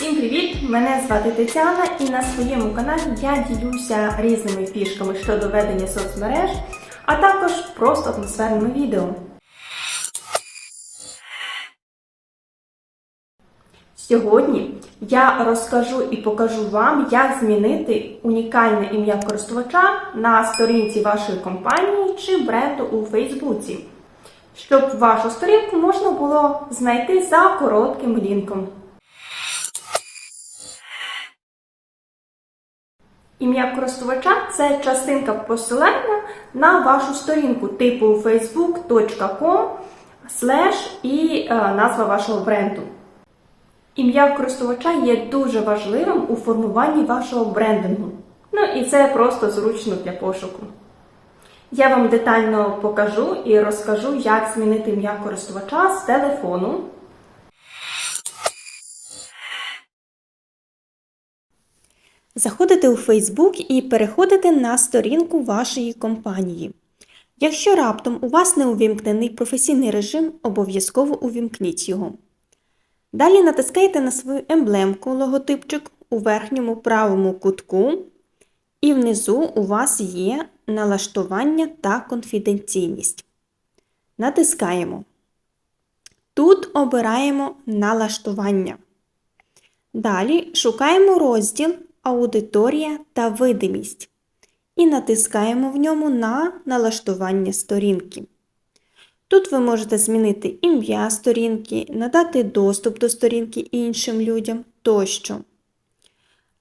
Всім привіт! Мене звати Тетяна і на своєму каналі я ділюся різними фішками щодо ведення соцмереж, а також просто атмосферними відео. Сьогодні я розкажу і покажу вам, як змінити унікальне ім'я користувача на сторінці вашої компанії чи бренду у Фейсбуці, щоб вашу сторінку можна було знайти за коротким лінком. Ім'я користувача це частинка посилання на вашу сторінку типу facebook.com і е, назва вашого бренду. Ім'я користувача є дуже важливим у формуванні вашого брендингу. Ну і це просто зручно для пошуку. Я вам детально покажу і розкажу, як змінити ім'я користувача з телефону. Заходите у Facebook і переходите на сторінку вашої компанії. Якщо раптом у вас не увімкнений професійний режим, обов'язково увімкніть його. Далі натискаєте на свою емблемку логотипчик у верхньому правому кутку, і внизу у вас є налаштування та конфіденційність. Натискаємо. Тут обираємо налаштування. Далі шукаємо розділ Аудиторія та видимість і натискаємо в ньому на налаштування сторінки. Тут ви можете змінити ім'я сторінки, надати доступ до сторінки іншим людям тощо.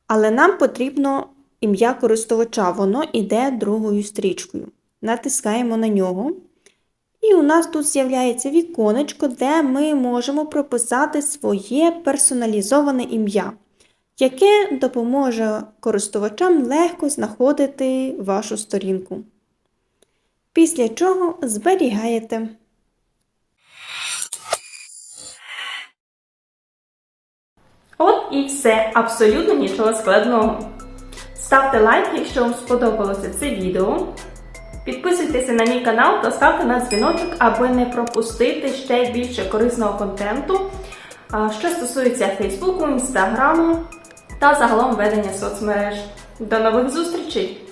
Але нам потрібно ім'я користувача, воно йде другою стрічкою. Натискаємо на нього. І у нас тут з'являється віконечко, де ми можемо прописати своє персоналізоване ім'я, яке допоможе користувачам легко знаходити вашу сторінку. Після чого зберігаєте. От і все, абсолютно нічого складного. Ставте лайк, якщо вам сподобалося це відео. Підписуйтеся на мій канал та ставте на дзвіночок, аби не пропустити ще більше корисного контенту, що стосується Фейсбуку, Інстаграму та загалом ведення соцмереж. До нових зустрічей!